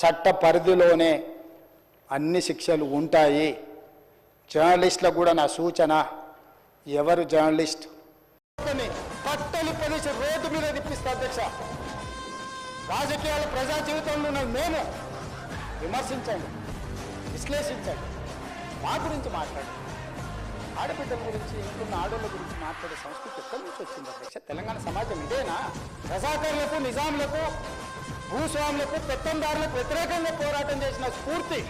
చట్ట పరిధిలోనే అన్ని శిక్షలు ఉంటాయి. జర్నలిస్టులకు కూడా నా సూచన ఎవరు జర్నలిస్ట్? పట్టలు ప్రదేశం రోడ్డు మీద తిప్పిస్తా అధ్యక్ష. రాజకీయాలు ప్రజా జీవితంలో ఉన్న నేను విమర్శించండి విశ్లేషించండి మా గురించి మాట్లాడండి. ఆడబిడ్డల గురించి ఇంకున్న ఆడోళ్ళ గురించి మాట్లాడే సంస్కృతి ఎక్కడి నుంచి వచ్చింది అధ్యక్ష? తెలంగాణ సమాజం ఇదేనా? రజాకర్లకు నిజాంలకు భూస్వాములకు పెత్తందారులకు వ్యతిరేకంగా పోరాటం చేసిన స్ఫూర్తి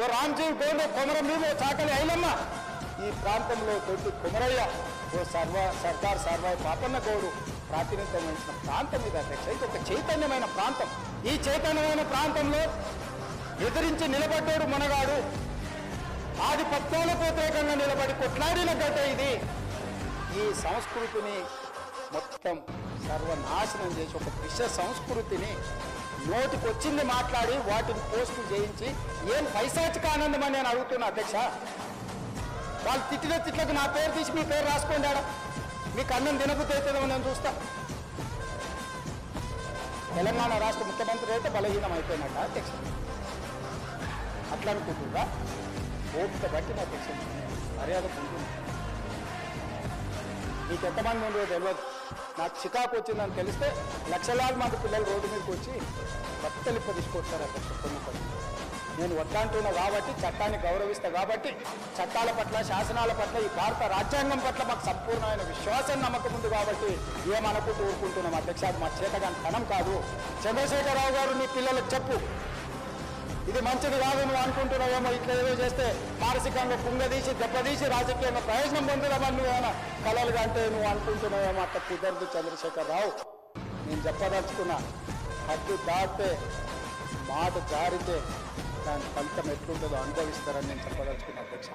ఓ రామ్జీవ్ గోండు కొమరం మీద ఓ చాకలి ఐలమ్మ ఈ ప్రాంతంలో దొడ్డి కుమరయ్య ఓ సర్వ సర్దార్ సర్వాయి పాపన్న గౌడు ప్రాతినిధ్యం వహించిన ప్రాంతం ఇది అధ్యక్ష. ఇది ఒక చైతన్యమైన ప్రాంతం. ఈ చైతన్యమైన ప్రాంతంలో ఎదిరించి నిలబడ్డాడు మనగాడు. ఆధిపత్యాలకు వ్యతిరేకంగా నిలబడి కొట్లాడిన గడ్డ ఇది. ఈ సంస్కృతిని మొత్తం సర్వనాశనం చేసి ఒక విష సంస్కృతిని నోటికొచ్చింది మాట్లాడి వాటిని పోస్టులు చేయించి ఏం పైశాచిక ఆనందం అని నేను అడుగుతున్నా అధ్యక్ష? వాళ్ళు తిట్టిన తిట్లకు నా పేరు తీసి మీ పేరు రాసుకోండి ఆడ. మీకు అన్నం తినబుద్ధి అవుతుందో నేను చూస్తా. తెలంగాణ రాష్ట్ర ముఖ్యమంత్రి అయితే బలహీనం అయిపోయినట్ట అధ్యక్ష? అట్లా అనుకుంటుందా ఓపిక బట్టి నా అధ్యక్ష మర్యాద ఉంటుంది మీకు ఎంతమంది ఉందో తెలియదు. నాకు చికాకు వచ్చిందని తెలిస్తే లక్షలాది మంది పిల్లలు రోడ్డు మీదకి వచ్చి బట్టలిప్ప తీసుకొస్తారు అక్కడ కొన్ని నేను వద్దంటున్నా కాబట్టి చట్టాన్ని గౌరవిస్తా కాబట్టి చట్టాల పట్ల శాసనాల పట్ల ఈ భారత రాజ్యాంగం పట్ల మాకు సంపూర్ణమైన విశ్వాసం నమ్మకం ఉంది కాబట్టి ఏమనుకుంటూ ఊరుకుంటున్నాం. అధ్యక్ష మా చేతగాని ధనం కాదు. చంద్రశేఖరరావు గారు నీ పిల్లలకు చెప్పు. ఇది మంచిది కాదు నువ్వు అనుకుంటున్నావేమో ఇట్లా ఏదో చేస్తే మానసికంగా కుంగదీసి దెబ్బతీసి రాజకీయంగా ప్రయోజనం పొందుదామని నువ్వు ఏమైనా కలలుగా అంటే నువ్వు అనుకుంటున్నావేమో అక్క కుదరదు చంద్రశేఖర్ రావు నేను చెప్పదలుచుకున్నా హద్దు దాటితే మాట జారితే దాని ఫలితం ఎట్లుంటుందో అనుభవిస్తారని నేను చెప్పదలుచుకున్నా అధ్యక్ష.